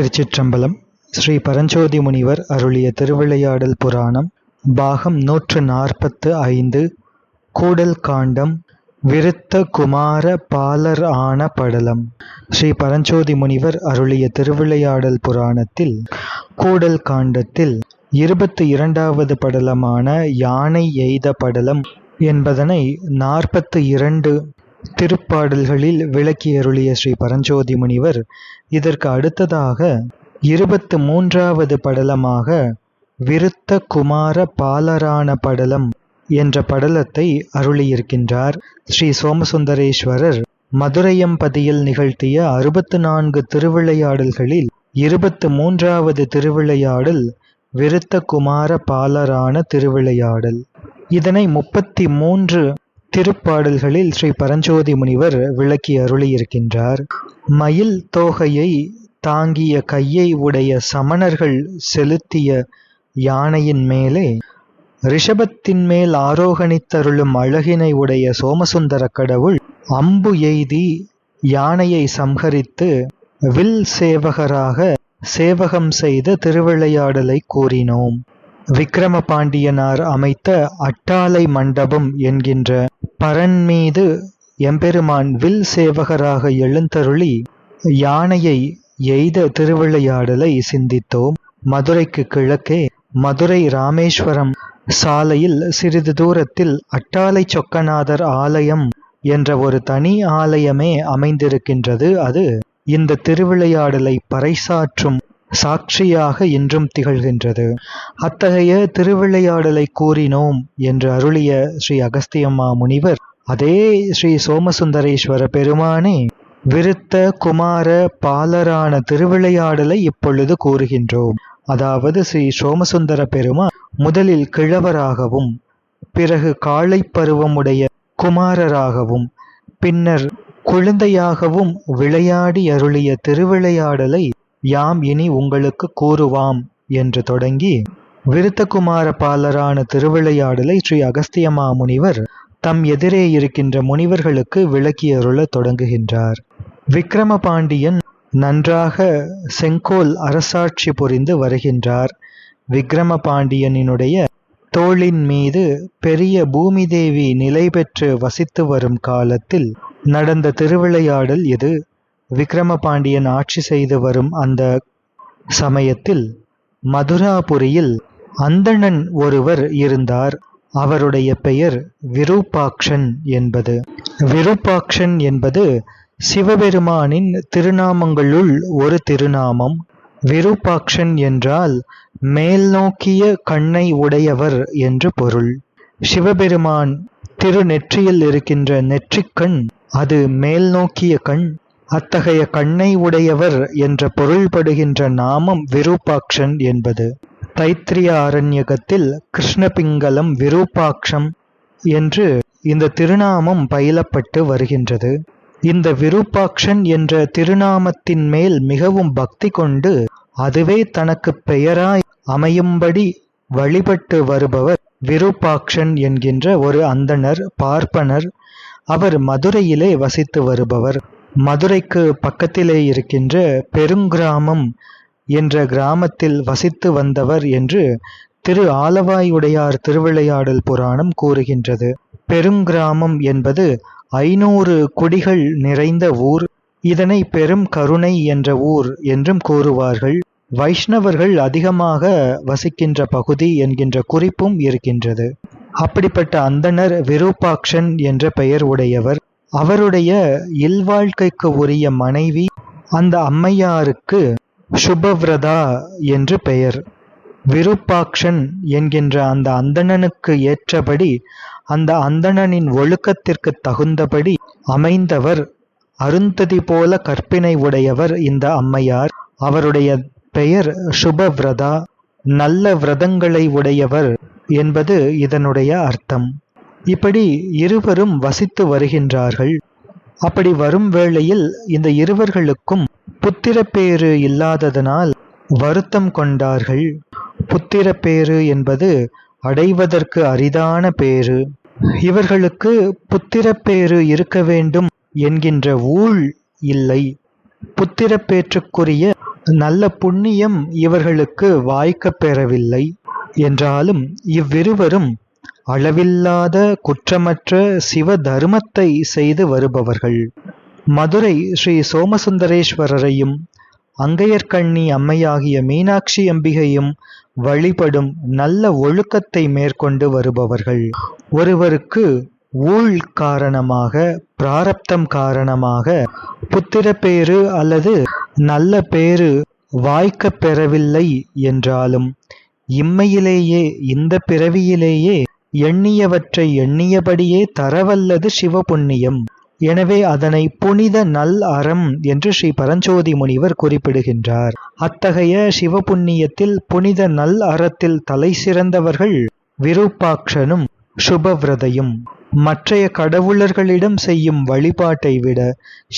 திருச்சிற்றம்பலம் ஸ்ரீ பரஞ்சோதி முனிவர் அருளிய திருவிளையாடல் புராணம் பாகம் நூற்று நாற்பத்து ஐந்து கூடல் காண்டம் விருத்த குமார பாலர் ஆன படலம். ஸ்ரீ பரஞ்சோதி முனிவர் அருளிய திருவிளையாடல் புராணத்தில் கூடல் காண்டத்தில் இருபத்தி இரண்டாவது படலமான யானை எய்த படலம் என்பதனை நாற்பத்து இரண்டு திருப்பாடல்களில் விளக்கி அருளிய ஸ்ரீ பரஞ்சோதி முனிவர் இதற்கு அடுத்ததாக இருபத்து மூன்றாவது படலமாக விருத்த குமார பாலரான படலம் என்ற படலத்தை அருளியிருக்கின்றார். ஸ்ரீ சோமசுந்தரேஸ்வரர் மதுரையம்பதியில் நிகழ்த்திய அறுபத்து நான்கு திருவிளையாடல்களில் இருபத்து மூன்றாவது திருவிளையாடல் விருத்த குமார பாலரான திருவிளையாடல். இதனை முப்பத்தி மூன்று திருப்பாடல்களில் ஸ்ரீ பரஞ்சோதி முனிவர் விளக்கி அருளியிருக்கின்றார். மயில் தோகையை தாங்கிய கையை உடைய சமணர்கள் செலுத்திய யானையின் மேலே ரிஷபத்தின் மேல் ஆரோகணித்தருளும் அழகினை உடைய சோமசுந்தர கடவுள் அம்பு எய்தி யானையை சம்ஹரித்து வில் சேவகராக சேவகம் செய்த திருவிளையாடலை கூறினோம். விக்கிரமபாண்டியனார் அமைத்த அட்டாளை மண்டபம் என்கின்ற பரன் மீது எம்பெருமான் வில் சேவகராக எழுந்தருளி யானையை எய்த திருவிளையாடலை சிந்தித்தோம். மதுரைக்கு கிழக்கே மதுரை ராமேஸ்வரம் சாலையில் சிறிது தூரத்தில் அட்டாலை சொக்கநாதர் ஆலயம் என்ற ஒரு தனி ஆலயமே அமைந்திருக்கின்றது. அது இந்த திருவிளையாடலை பறைசாற்றும் சாட்சியாக இன்றும் திகழ்கின்றது. அத்தகைய திருவிளையாடலை கூறினோம் என்று அருளிய ஸ்ரீ அகஸ்தியம்மா முனிவர் அதே ஸ்ரீ சோமசுந்தரேஸ்வர பெருமானே விருத்த குமார பாலரான திருவிளையாடலை இப்பொழுது கூறுகின்றோம். அதாவது ஸ்ரீ சோமசுந்தர பெருமான் முதலில் கிழவராகவும் பிறகு காளை பருவமுடைய குமாரராகவும் பின்னர் குழந்தையாகவும் விளையாடி அருளிய திருவிளையாடலை யாம் இனி உங்களுக்கு கூறுவாம் என்று தொடங்கி விருத்தகுமார பாலரான திருவிளையாடலை ஸ்ரீ அகஸ்தியமா முனிவர் தம் எதிரே இருக்கின்ற முனிவர்களுக்கு விளக்கியருள தொடங்குகின்றார். விக்ரம பாண்டியன் நன்றாக செங்கோல் அரசாட்சி புரிந்து வருகின்றார். விக்ரம பாண்டியனினுடைய தோளின் மீது பெரிய பூமி தேவி நிலை பெற்று வசித்து வரும் காலத்தில் நடந்த திருவிளையாடல் இது. விக்ரம பாண்டியன் ஆட்சி செய்து வரும் அந்த சமயத்தில் மதுராபுரியில் அந்தணன் ஒருவர் இருந்தார். அவருடைய பெயர் விரூபாக்ஷன் என்பது. விரூபாக்ஷன் என்பது சிவபெருமானின் திருநாமங்களுள் ஒரு திருநாமம். விரூபாக்ஷன் என்றால் மேல் நோக்கிய கண்ணை உடையவர் என்று பொருள். சிவபெருமான் திருநெற்றியில் இருக்கின்ற நெற்றிக்கண் அது மேல் நோக்கிய கண் அத்தகைய கண்ணை உடையவர் என்ற பொருள்படுகின்ற நாமம் விரூபாக்ஷன் என்பது. தைத்திரிய அரண்யகத்தில் கிருஷ்ணபிங்களம் விருப்பாக்ஷம் என்று இந்த திருநாமம் பயிலப்பட்டு வருகின்றது. இந்த விருப்பாக்ஷன் என்ற திருநாமத்தின் மேல் மிகவும் பக்தி கொண்டு அதுவே தனக்கு பெயராய் அமையும்படி வழிபட்டு வருபவர் விருப்பாக்ஷன் என்கின்ற ஒரு அந்தணர் பார்ப்பனர். அவர் மதுரையிலே வசித்து வருபவர். மதுரைக்கு பக்கத்திலே இருக்கின்ற பெருங்கிராமம் என்ற கிராமத்தில் வசித்து வந்தவர் என்று திரு ஆலவாயுடையார் திருவிளையாடல் புராணம் கூறுகின்றது. பெருங்கிராமம் என்பது ஐநூறு குடிகள் நிறைந்த ஊர். இதனை பெரும் கருணை என்ற ஊர் என்றும் கூறுவார்கள். வைஷ்ணவர்கள் அதிகமாக வசிக்கின்ற பகுதி என்கின்ற குறிப்பும் இருக்கின்றது. அப்படிப்பட்ட அந்தனர் விரூபாக்ஷன் என்ற பெயர் உடையவர். அவருடைய இல்வாழ்க்கைக்கு உரிய மனைவி அந்த அம்மையாருக்கு சுபவ்ரதா என்று பெயர். விருப்பாக்ஷன் என்கின்ற அந்த அந்தணனுக்கு ஏற்றபடி அந்த அந்தணனின் ஒழுக்கத்திற்கு தகுந்தபடி அமைந்தவர் அருந்ததி போல கற்பினை உடையவர் இந்த அம்மையார். அவருடைய பெயர் சுபவிரதா. நல்ல விரதங்களை உடையவர் என்பது இதனுடைய அர்த்தம். இப்படி இருவரும் வசித்து வருகின்றார்கள். அப்படி வரும் வேளையில் இந்த இருவர்களுக்கும் புத்திரப்பேறு இல்லாததனால் வருத்தம் கொண்டார்கள். புத்திரப்பேறு என்பது அடைவதற்கு அரிதான பேறு. இவர்களுக்கு புத்திரப்பேறு இருக்க வேண்டும் என்கின்ற ஊழ் இல்லை. புத்திரப்பேற்றுக்குரிய நல்ல புண்ணியம் இவர்களுக்கு வாய்க்கப் பெறவில்லை. என்றாலும் இவ்விருவரும் அளவில்லாத குற்றமற்ற சிவ தர்மத்தை செய்து வருபவர்கள். மதுரை ஸ்ரீ சோமசுந்தரேஸ்வரரையும் அங்கையர்கண்ணி அம்மையாகிய மீனாட்சி அம்பிகையும் வழிபடும் நல்ல ஒழுக்கத்தை மேற்கொண்டு வருபவர்கள். ஒருவருக்கு ஊழ் காரணமாக பிராரப்தம் காரணமாக புத்திர பேரு அல்லது நல்ல பேரு வாய்க்கப் பெறவில்லை என்றாலும் இம்மையிலேயே இந்த பிறவியிலேயே எண்ணியவற்றை எண்ணியபடியே தரவல்லது சிவபுண்ணியம். எனவே அதனை புனித நல் அறம் என்று ஸ்ரீ பரஞ்சோதி முனிவர் குறிப்பிடுகின்றார். அத்தகைய சிவபுண்ணியத்தில் புனித நல் அறத்தில் தலை சிறந்தவர்கள் விருப்பாக்ஷனும் சுபவிரதையும் மற்றைய கடவுளர்களிடம் செய்யும் வழிபாட்டை விட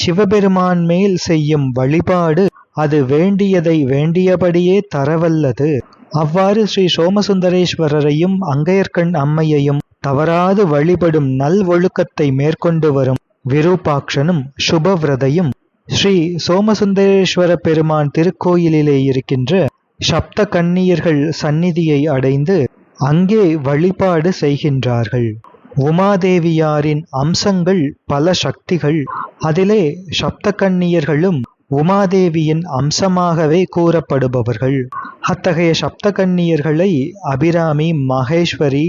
சிவபெருமான் மேல் செய்யும் வழிபாடு அது வேண்டியதை வேண்டியபடியே தரவல்லது. அவ்வாறு ஸ்ரீ சோமசுந்தரேஸ்வரரையும் அங்கையர்கண் அம்மையையும் தவறாது வழிபடும் நல் ஒழுக்கத்தை மேற்கொண்டு வரும் விருப்பாட்சனும் சுபவிரதையும் ஸ்ரீ சோமசுந்தரேஸ்வர பெருமான் திருக்கோயிலிலே இருக்கின்ற சப்த கன்னியர்கள் சந்நிதியை அடைந்து அங்கே வழிபாடு செய்கின்றார்கள். உமாதேவியாரின் அம்சங்கள் பல சக்திகள். அதிலே சப்த கன்னியர்களும் உமாதேவியின் அம்சமாகவே கூறப்படுபவர்கள். அத்தகைய சப்தகன்னியர்களை அபிராமி மகேஸ்வரி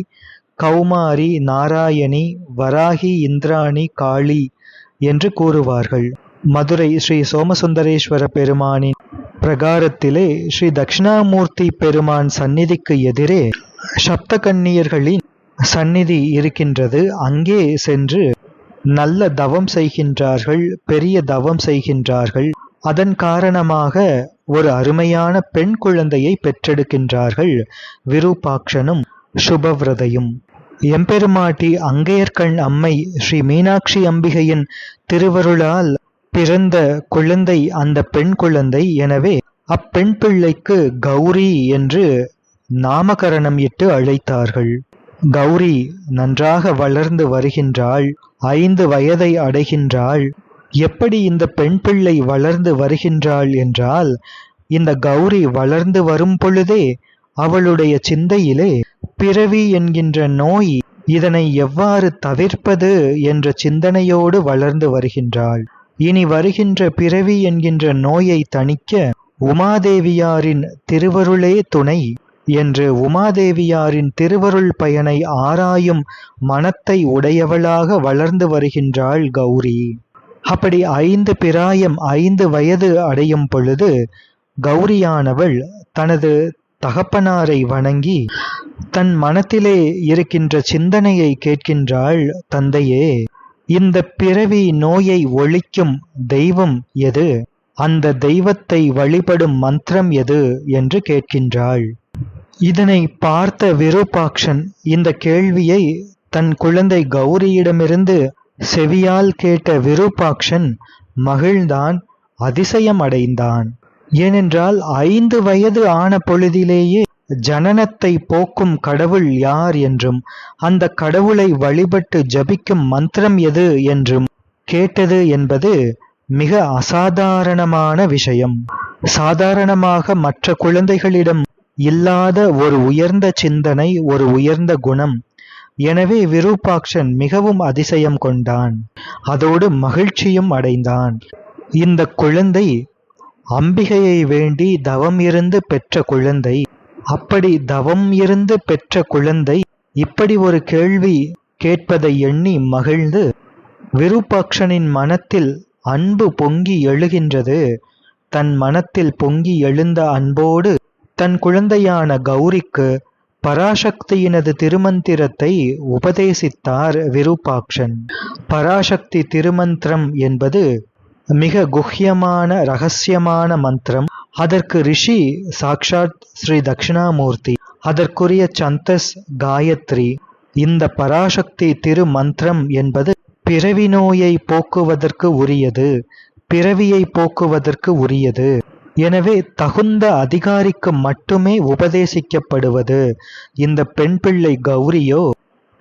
கௌமாரி நாராயணி வராகி இந்திராணி காளி என்று கூறுவார்கள். மதுரை ஸ்ரீ சோமசுந்தரேஸ்வர பெருமானின் பிரகாரத்திலே ஸ்ரீ தட்சிணாமூர்த்தி பெருமான் சந்நிதிக்கு எதிரே சப்தகன்னியர்களின் சந்நிதி இருக்கின்றது. அங்கே சென்று நல்ல தவம் செய்கின்றார்கள் பெரிய தவம் செய்கின்றார்கள். அதன் காரணமாக ஒரு அருமையான பெண் குழந்தையை பெற்றெடுக்கின்றார்கள். விருபாக்ஷனும் சுபவிரதையும். எம்பெருமாட்டி அங்கையர்கண் அம்மை ஸ்ரீ மீனாட்சி அம்பிகையின் திருவருளால் பிறந்த குழந்தை அந்த பெண் குழந்தை. எனவே அப்பெண் பிள்ளைக்கு கௌரி என்று நாமகரணம் இட்டு அழைத்தார்கள். கௌரி நன்றாக வளர்ந்து வருகின்றாள். ஐந்து வயதை அடைகின்றாள். எப்படி இந்த பெண் பிள்ளை வளர்ந்து வருகின்றாள் என்றால் இந்த கௌரி வளர்ந்து வரும் பொழுதே அவளுடைய சிந்தையிலே பிறவி என்கின்ற நோய் இதனை எவ்வாறு தவிர்ப்பது என்ற சிந்தனையோடு வளர்ந்து வருகின்றாள். இனி வருகின்ற பிறவி என்கின்ற நோயை தணிக்க உமாதேவியாரின் திருவருளே துணை என்று உமாதேவியாரின் திருவருள் பயனை ஆராயும் மனத்தை உடையவளாக வளர்ந்து வருகின்றாள் கௌரி. அப்படி ஐந்து பிராயம் ஐந்து வயது அடையும் பொழுது கௌரியானவள் தனது தகப்பனாரை வணங்கி தன் மனத்திலே இருக்கின்ற சிந்தனையை கேட்கின்றாள் தந்தையே இந்த பிறவி நோயை ஒழிக்கும் தெய்வம் எது? அந்த தெய்வத்தை வழிபடும் மந்திரம் எது? என்று கேட்கின்றாள். இதனை பார்த்த விருப்பாக்ஷன் இந்த கேள்வியை தன் குழந்தை கௌரியிடமிருந்து செவியால் கேட்ட விருப்பாக்ஷன் மகிழ்ந்தான் அதிசயம் அடைந்தான் ஏனென்றால் ஐந்து வயது ஆன பொழுதிலேயே ஜனனத்தை போக்கும் கடவுள் யார் என்றும் அந்த கடவுளை வழிபட்டு ஜபிக்கும் மந்திரம் எது என்றும் கேட்டது என்பது மிக அசாதாரணமான விஷயம். சாதாரணமாக மற்ற குழந்தைகளிடம் இல்லாத ஒரு உயர்ந்த சிந்தனை ஒரு உயர்ந்த குணம் எனவே விருப்பாக்ஷன் மிகவும் அதிசயம் கொண்டான். அதோடு மகிழ்ச்சியும் அடைந்தான். இந்த குழந்தை அம்பிகையை வேண்டி தவம் இருந்து பெற்ற குழந்தை. அப்படி தவம் இருந்து பெற்ற குழந்தை இப்படி ஒரு கேள்வி கேட்பதை எண்ணி மகிழ்ந்து விருப்பாக்ஷனின் மனத்தில் அன்பு பொங்கி எழுகின்றது. தன் மனத்தில் பொங்கி எழுந்த அன்போடு தன் குழந்தையான கௌரிக்கு பராசக்தியினது திருமந்திரத்தை உபதேசித்தார் விருபாக்ஷன் பராசக்தி திருமந்திரம் என்பது மிக குஹ்யமான ரகசியமான மந்திரம். அதற்கு ரிஷி சாக்ஷாத் ஸ்ரீ தட்சிணாமூர்த்தி அதற்குரிய சந்தஸ் காயத்ரி. இந்த பராசக்தி திருமந்திரம் என்பது பிறவி நோயை போக்குவதற்கு உரியது பிறவியை போக்குவதற்கு உரியது. எனவே தகுந்த அதிகாரிக்கு மட்டுமே உபதேசிக்கப்படுவது. இந்த பெண் பிள்ளை கௌரியோ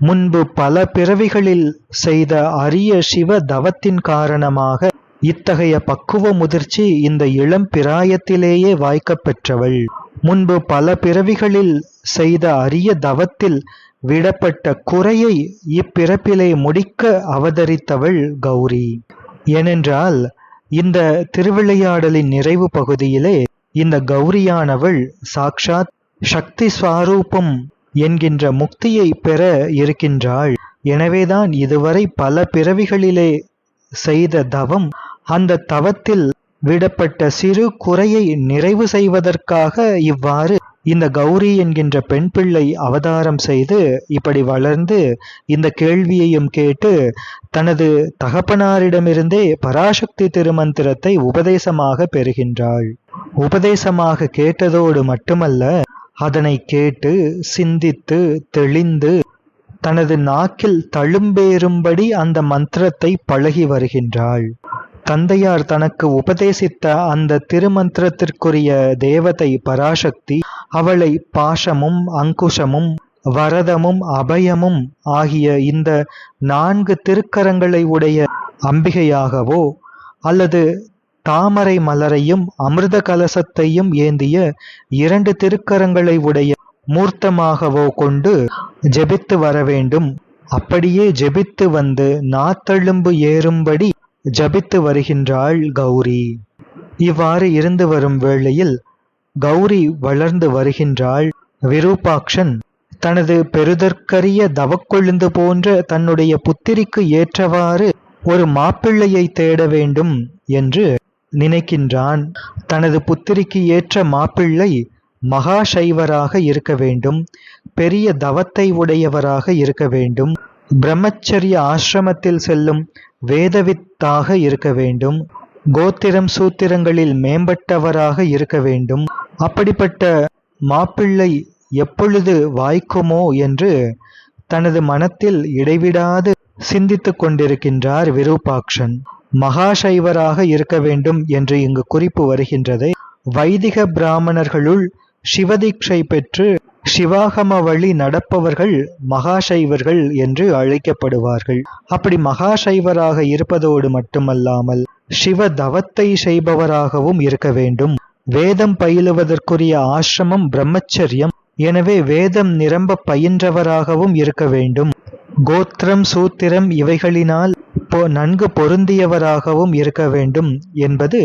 முன்பு பல பிறவிகளில் செய்த அரிய சிவ தவத்தின் காரணமாக இத்தகைய பக்குவ முதிர்ச்சி இந்த இளம் பிராயத்திலேயே வாய்க்கப் பெற்றவள். முன்பு பல பிறவிகளில் செய்த அரிய தவத்தில் விடப்பட்ட குறையை இப்பிறப்பிலே முடிக்க அவதரித்தவள் கௌரி. ஏனென்றால் இந்த திருவிளையாடலின் நிறைவு பகுதியிலே இந்த கௌரியானவள் சாக்ஷாத் சக்தி ஸ்வரூபம் என்கின்ற முக்தியை பெற இருக்கின்றாள். எனவேதான் இதுவரை பல பிறவிகளிலே செய்த தவம் அந்த தவத்தில் விடப்பட்ட சிறு குறையை நிறைவு செய்வதற்காக இவ்வாறு இந்த கௌரி என்கின்ற பெண் பிள்ளை அவதாரம் செய்து இப்படி வளர்ந்து இந்த கேள்வியையும் கேட்டு தனது தகப்பனாரிடமிருந்தே பராசக்தி திருமந்திரத்தை உபதேசமாக பெறுகின்றாள். உபதேசமாக கேட்டதோடு மட்டுமல்ல அதனை கேட்டு சிந்தித்து தெளிந்து தனது நாக்கில் தழும்பேறும்படி அந்த மந்திரத்தை பழகி வருகின்றாள். தந்தையார் தனக்கு உபதேசித்த அந்த திருமந்திரத்திற்குரிய தேவதை பராசக்தி அவளை பாஷமும் அங்குஷமும் வரதமும் அபயமும் ஆகிய இந்த நான்கு திருக்கரங்களை உடைய அம்பிகையாகவோ அல்லது தாமரை மலரையும் அமிர்த கலசத்தையும் ஏந்திய இரண்டு திருக்கரங்களை உடைய மூர்த்தமாகவோ கொண்டு ஜெபித்து வர வேண்டும் அப்படியே ஜெபித்து வந்து நாத்தழும்பு ஏறும்படி ஜபித்து வருகின்றாள் கௌரி. இவ்வாறு இருந்து வரும் வேளையில் கௌரி வளர்ந்து வருகின்றாள். விரூபாக்ஷன் தனது பெருதற்கரிய தவக்கொழுந்து போன்ற தன்னுடைய புத்திரிக்கு ஏற்றவாறு ஒரு மாப்பிள்ளையை தேட வேண்டும் என்று நினைக்கின்றான். தனது புத்திரிக்கு ஏற்ற மாப்பிள்ளை மகாசைவராக இருக்க வேண்டும். பெரிய தவத்தை உடையவராக இருக்க வேண்டும். பிரம்மச்சரிய ஆசிரமத்தில் செல்லும் வேதவித்தாக இருக்க வேண்டும். கோத்திரம் சூத்திரங்களில் மேம்பட்டவராக இருக்க வேண்டும். அப்படிப்பட்ட மாப்பிள்ளை எப்பொழுது வாய்க்குமோ என்று தனது மனத்தில் இடைவிடாது சிந்தித்துக் கொண்டிருக்கின்றார் விரூபாக்ஷன். மகாசைவராக இருக்க வேண்டும் என்று இங்கு குறிப்பு வருகின்றதை. வைதிக பிராமணர்களுள் சிவதீட்சை பெற்று சிவாகம வழி நடப்பவர்கள் மகாசைவர்கள் என்று அழைக்கப்படுவார்கள். அப்படி மகாசைவராக இருப்பதோடு மட்டுமல்லாமல் சிவ தவத்தை செய்பவராகவும் இருக்க வேண்டும். வேதம் பயிலுவதற்குரிய ஆசிரமம் பிரம்மச்சரியம். எனவே வேதம் நிரம்ப பயின்றவராகவும் இருக்க வேண்டும். கோத்திரம் சூத்திரம் இவைகளினால் நன்கு பொருந்தியவராகவும் இருக்க வேண்டும் என்பது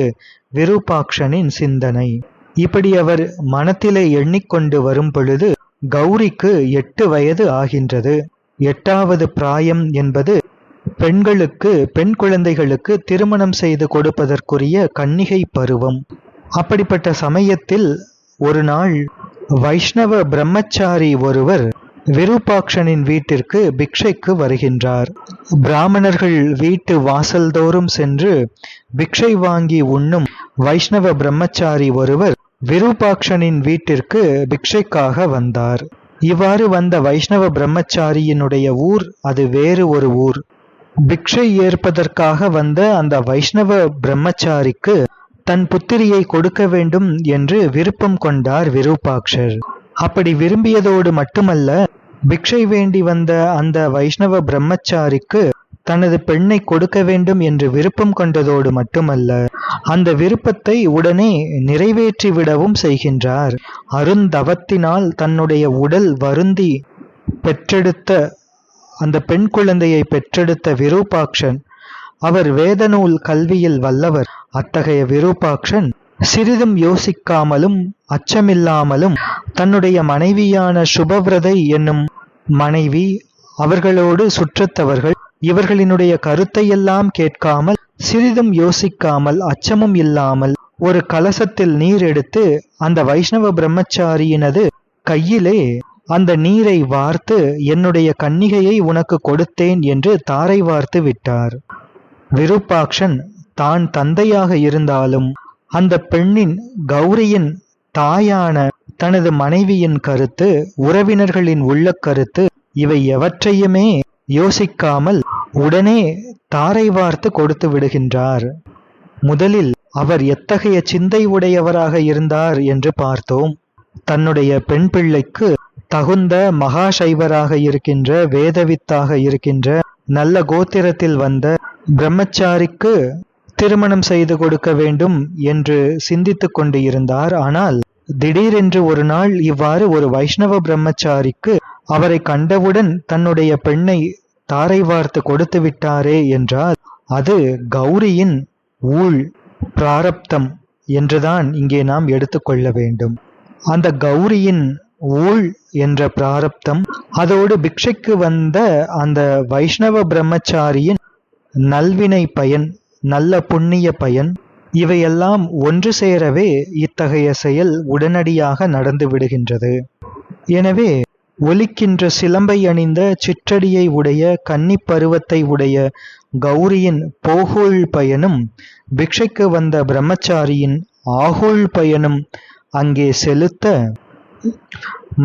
விருபாக்ஷனின் சிந்தனை. இப்படி அவர் மனத்திலே எண்ணிக்கொண்டு வரும் பொழுது கௌரிக்கு எட்டு வயது ஆகின்றது. எட்டாவது பிராயம் என்பது பெண்களுக்கு பெண் குழந்தைகளுக்கு திருமணம் செய்து கொடுப்பதற்குரிய கன்னிகை பருவம். அப்படிப்பட்ட சமயத்தில் ஒரு நாள் வைஷ்ணவ பிரம்மச்சாரி ஒருவர் விருப்பாக்ஷனின் வீட்டிற்கு பிக்ஷைக்கு வருகின்றார். பிராமணர்கள் வீட்டு வாசல்தோறும் சென்று பிக்ஷை வாங்கி உண்ணும் வைஷ்ணவ பிரம்மச்சாரி ஒருவர் விருபாக்ஷனின் வீட்டிற்கு பிக்ஷைக்காக வந்தார். இவ்வாறு வந்த வைஷ்ணவ பிரம்மச்சாரியினுடைய ஊர் அது வேறு ஒரு ஊர். பிக்ஷை ஏற்பதற்காக வந்த அந்த வைஷ்ணவ பிரம்மச்சாரிக்கு தன் புத்திரியை கொடுக்க வேண்டும் என்று விருப்பம் கொண்டார் விருப்பாக்ஷர் அப்படி விரும்பியதோடு மட்டுமல்ல பிக்ஷை வேண்டி வந்த அந்த வைஷ்ணவ பிரம்மச்சாரிக்கு தனது பெண்ணை கொடுக்க வேண்டும் என்று விருப்பம் கொண்டதோடு மட்டுமல்ல அந்த விருப்பத்தை உடனே நிறைவேற்றிவிடவும் செய்கின்றார். அருந்தவத்தினால் தன்னுடைய உடல் வருந்தி பெற்றெடுத்த அந்த பெண் குழந்தையை பெற்றெடுத்த விரூபாக்ஷன் அவர் வேதநூல் கல்வியில் வல்லவர். அத்தகைய விரூபாக்ஷன் சிறிதும் யோசிக்காமலும் அச்சமில்லாமலும் தன்னுடைய மனைவியான சுபவிரதை என்னும் மனைவி அவர்களோடு சுற்றத்தவர்கள் இவர்களினுடைய கருத்தையெல்லாம் கேட்காமல் சிறிதும் யோசிக்காமல் அச்சமும் இல்லாமல் ஒரு கலசத்தில் நீர் எடுத்து அந்த வைஷ்ணவ பிரம்மச்சாரியினது கையிலே அந்த நீரை வார்த்து என்னுடைய கன்னிகையை உனக்கு கொடுத்தேன் என்று தாரை வார்த்து விட்டார். விருப்பாக்ஷன் தான் தந்தையாக இருந்தாலும் அந்த பெண்ணின் கௌரியின் தாயான தனது மனைவியின் கருத்து உறவினர்களின் உள்ள கருத்து இவை எவற்றையுமே யோசிக்காமல் உடனே தாரை வார்த்து கொடுத்து விடுகின்றார். முதலில் அவர் எத்தகைய சிந்தை உடையவராக இருந்தார் என்று பார்த்தோம். தன்னுடைய பெண் பிள்ளைக்கு தகுந்த மகாசைவராக இருக்கின்ற வேதவித்தாக இருக்கின்ற நல்ல கோத்திரத்தில் வந்த பிரம்மச்சாரிக்கு திருமணம் செய்து கொடுக்க வேண்டும் என்று சிந்தித்துக் கொண்டு இருந்தார். ஆனால் திடீரென்று ஒரு நாள் இவ்வாறு ஒரு வைஷ்ணவ பிரம்மச்சாரிக்கு அவரை கண்டவுடன் தன்னுடைய பெண்ணை தாரை வார்த்து கொடுத்து விட்டாரே என்றால் அது கௌரியின் ஊழ் பிராரப்தம் என்றுதான் இங்கே நாம் எடுத்துக்கொள்ள வேண்டும். அந்த கௌரியின் ஊழ் என்ற பிராரப்தம் அதோடு பிக்ஷைக்கு வந்த அந்த வைஷ்ணவ பிரம்மச்சாரியின் நல்வினை பயன் நல்ல புண்ணிய பயன் இவையெல்லாம் ஒன்று சேரவே இத்தகைய செயல் உடனடியாக நடந்து விடுகின்றது. எனவே ஒலிக்கின்ற சிலம்பை அணிந்த சிற்றடியை உடைய கன்னிப் பருவத்தை உடைய கௌரியின் போகுள் பயனும் பிக்ஷைக்கு வந்த பிரம்மச்சாரியின் ஆகோள் பயனும் அங்கே செலுத்த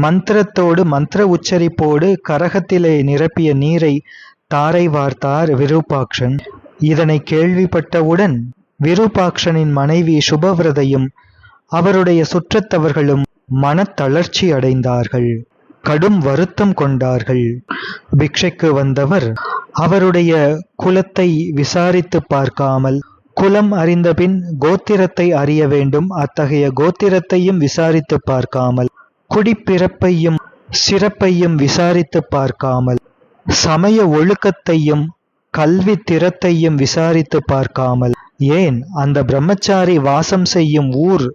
மந்திரத்தோடு மந்திர உச்சரிப்போடு கரகத்திலே நிரப்பிய நீரை தாரை வார்த்தார் விரூபாக்ஷன். இதனை கேள்விப்பட்டவுடன் விரூபாக்ஷனின் மனைவி சுபவிரதையும் அவருடைய சுற்றத்தவர்களும் மனத்தளர்ச்சி அடைந்தார்கள். கடும் வருத்தம் கொண்டார்கள். பிக்ஷைக்கு வந்தவர் அவருடைய குலத்தை விசாரித்து பார்க்காமல் குலம் அறிந்தபின் கோத்திரத்தை அறிய வேண்டும் அத்தகைய கோத்திரத்தையும் விசாரித்து பார்க்காமல் குடிப்பிறப்பையும் சிறப்பையும் விசாரித்து பார்க்காமல் சமய ஒழுக்கத்தையும் கல்வி திறத்தையும் விசாரித்து பார்க்காமல் ஏன் அந்த பிரம்மச்சாரி வாசம் செய்யும் ஊர்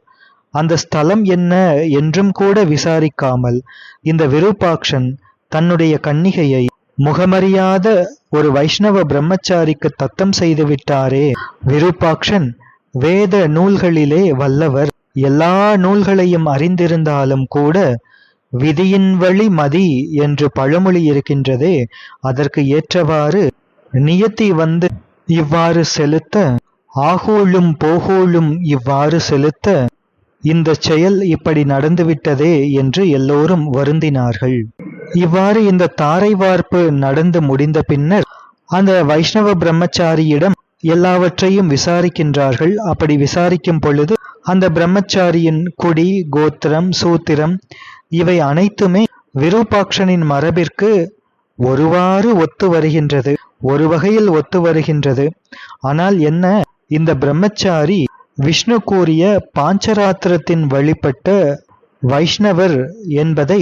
அந்த ஸ்தலம் என்ன என்றும் கூட விசாரிக்காமல் இந்த விரூபாக்ஷன் தன்னுடைய கன்னிகையை முகமறியாத ஒரு வைஷ்ணவ பிரம்மச்சாரிக்கு தத்தம் செய்து விட்டாரே. விரூபாக்ஷன் வேத நூல்களிலே வல்லவர். எல்லா நூல்களையும் அறிந்திருந்தாலும் கூட விதியின் வழி மதி என்று பழமொழி இருக்கின்றதே அதற்கு ஏற்றவாறு நியத்தி வந்து இவ்வாறு செலுத்த ஆகோளும் போகோளும் இவ்வாறு செலுத்த இந்த செயல் இப்படி நடந்துவிட்டதே என்று எல்லோரும் வருந்தினார்கள். இவ்வாறு இந்த தாரை வார்ப்பு நடந்து முடிந்த பின்னர் அந்த வைஷ்ணவ பிரம்மச்சாரியிடம் எல்லாவற்றையும் விசாரிக்கின்றார்கள். அப்படி விசாரிக்கும் பொழுது அந்த பிரம்மச்சாரியின் குடி கோத்திரம் சூத்திரம் இவை அனைத்துமே விரூபாக்ஷனின் மரபிற்கு ஒருவாறு ஒத்து வருகின்றது ஒரு வகையில் ஒத்து வருகின்றது. ஆனால் என்ன இந்த பிரம்மச்சாரி விஷ்ணு கூறிய பாஞ்சராத்திரத்தின் வழிபட்ட வைஷ்ணவர் என்பதை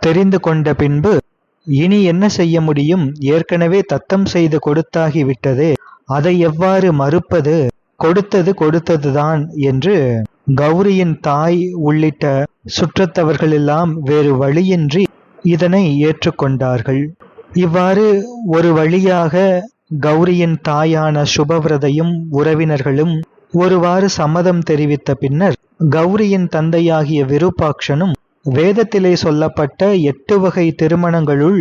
தெரிந்து கொண்ட பின்பு இனி என்ன செய்ய முடியும்? ஏற்கனவே தத்தம் செய்து கொடுத்தாகிவிட்டதே அதை எவ்வாறு மறுப்பது? கொடுத்தது கொடுத்ததுதான் என்று கௌரியின் தாய் உள்ளிட்ட சுற்றத்தவர்களெல்லாம் வேறு வழியின்றி இதனை ஏற்றுக்கொண்டார்கள். இவ்வாறு ஒரு வழியாக கௌரியின் தாயான சுபவிரதையும் உறவினர்களும் ஒருவாறு சம்மதம் தெரிவித்த பின்னர் கௌரியின் தந்தையாகிய விருப்பாக்ஷனும் வேதத்திலே சொல்லப்பட்ட எட்டு வகை திருமணங்களுள்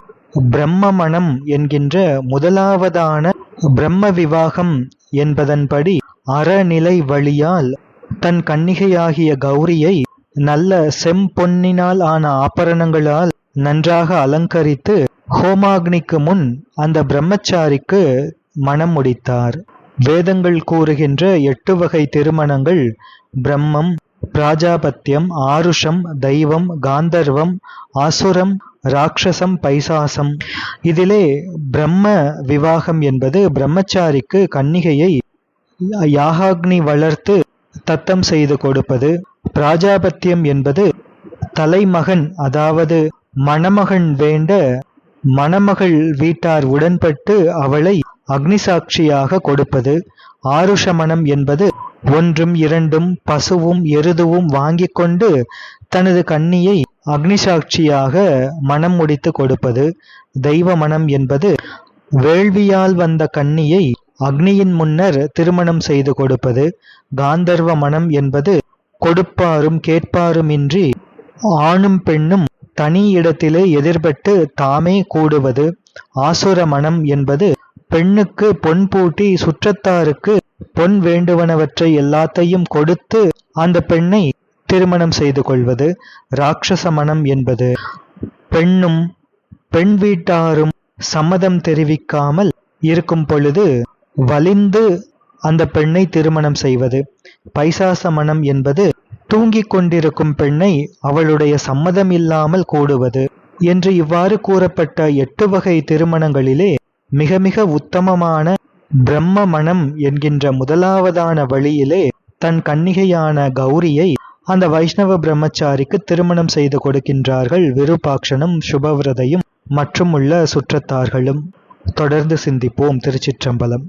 பிரம்ம மணம் என்கின்ற முதலாவதான பிரம்ம விவாகம் என்பதன்படி அறநிலை வழியால் தன் கன்னிகையாகிய கௌரியை நல்ல செம்பொன்னினால் ஆன ஆபரணங்களால் நன்றாக அலங்கரித்து ஹோமாக்னிக்கு முன் அந்த பிரம்மச்சாரிக்கு மனம் முடித்தார். வேதங்கள் கூறுகின்ற எட்டு வகை திருமணங்கள் பிரம்மம் பிராஜாபத்தியம் ஆருஷம் தெய்வம் காந்தர்வம் ஆசுரம் ராட்சசம் பைசாசம். இதிலே பிரம்ம விவாகம் என்பது பிரம்மச்சாரிக்கு கன்னிகையை யாகாக்னி வளர்த்து தத்தம் செய்து கொடுப்பது. பிராஜாபத்தியம் என்பது தலைமகன் அதாவது மணமகன் வேண்ட மணமகள் வீட்டார் உடன்பட்டு அவளை அக்னிசாட்சியாக கொடுப்பது ஆருஷமணம் என்பது ஒன்றும் இரண்டும் பசுவும் எருதுவும் வாங்கி கொண்டு தனது கண்ணியை அக்னிசாட்சியாக மனம் முடித்து கொடுப்பது தெய்வ மனம் என்பது வேள்வியால் வந்த கண்ணியை அக்னியின் முன்னர் திருமணம் செய்து கொடுப்பது காந்தர்வ மனம் என்பது கொடுப்பாரும் கேட்பாருமின்றி ஆணும் பெண்ணும் தனி இடத்திலே எதிர்பட்டு தாமே கூடுவது ஆசுர மனம் என்பது பெண்ணுக்கு பொன் பூட்டி சுற்றத்தாருக்கு பொன் வேண்டுவனவற்றை எல்லாத்தையும் கொடுத்து அந்த பெண்ணை திருமணம் செய்து கொள்வது ராட்சச மனம் என்பது. பெண்ணும் பெண் வீட்டாரும் சம்மதம் தெரிவிக்காமல் இருக்கும் பொழுது வலிந்து அந்த பெண்ணை திருமணம் செய்வது. பைசாச மனம் என்பது தூங்கிக் கொண்டிருக்கும் பெண்ணை அவளுடைய சம்மதம் இல்லாமல் கூடுவது என்று இவ்வாறு கூறப்பட்ட எட்டு வகை திருமணங்களிலே மிக மிக உத்தமமான பிரம்ம மணம் என்கின்ற முதலாவதான வழியிலே தன் கன்னிகையான கௌரியை அந்த வைஷ்ணவ பிரம்மச்சாரிக்கு திருமணம் செய்து கொடுக்கின்றார்கள். விருபாக்ஷனும் சுபவிரதையும் மற்றும் உள்ள சுற்றத்தார்களும். தொடர்ந்து சிந்திப்போம் திருச்சிற்றம்பலம்.